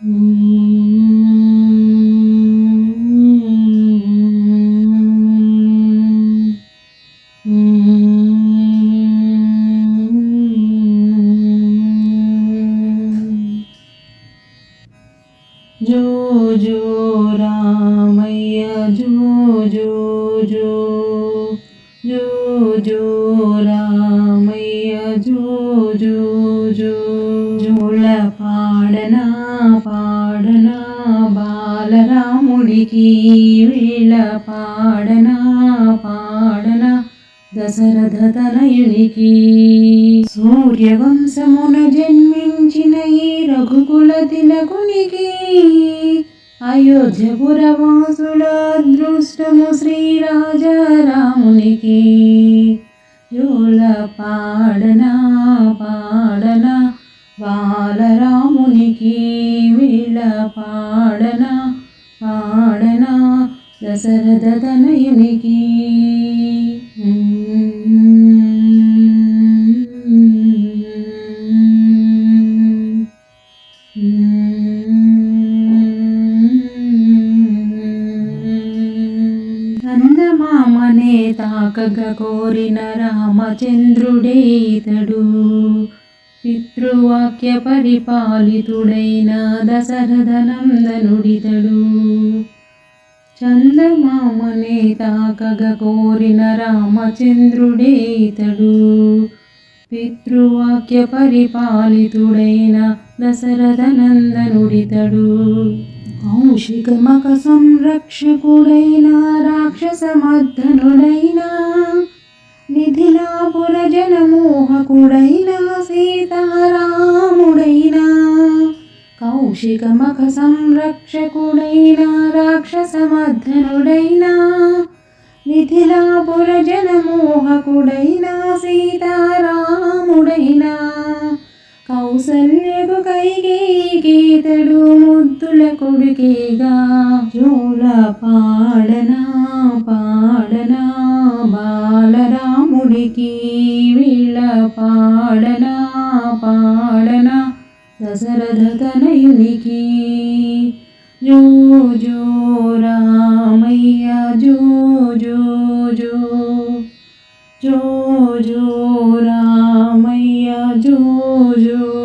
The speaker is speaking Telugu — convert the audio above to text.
जो जो रामैया जो जो जो जो जो रामैया जो जो పాడనా? బాలరాముడికి వీళ్ళ పాడనా? పాడనా? దశరథ తనయునికి. సూర్యవంశమున జన్మించిన ఈ రఘుకుల తిలకునికి అయోధ్యపురవాసుల అదృష్టము శ్రీరాజరామునికి జోల పాడనా? పాడనా? బాలరామునికి. పాడన పాడన పాడనా దశరథ తనయునికి. తాకగ కోరిన రామచంద్రుడే ఇతడు. పితృవాక్య పరిపాలితుడైన దశరథనందనుడితడు. చందమామనే తాకగ కోరిన రామచంద్రుడే ఇతడు. పితృవాక్య పరిపాలితుడైన దశరథనందనుడితడు. కౌశికమక సంరక్షకుడైన రాక్షస రాక్షసమర్ధనుడైన నిధిలాపుర జనమోహకుడైన కౌశికమక సంరక్షకుడైనా రాక్షసమర్ధనుడైన నిధిలాపుర జనమోహకుడైన సీతారాముడైన కౌసల్యకు కైకేతడు ముద్దుల కొడుకేగా జోల పాడనా పాడనా బాలరాముడికి వీళ్ళ పాడనా. దశరథ తనయునికి జో జో రామయ్య జో జో జో జో జో రామయ్య జో జో జో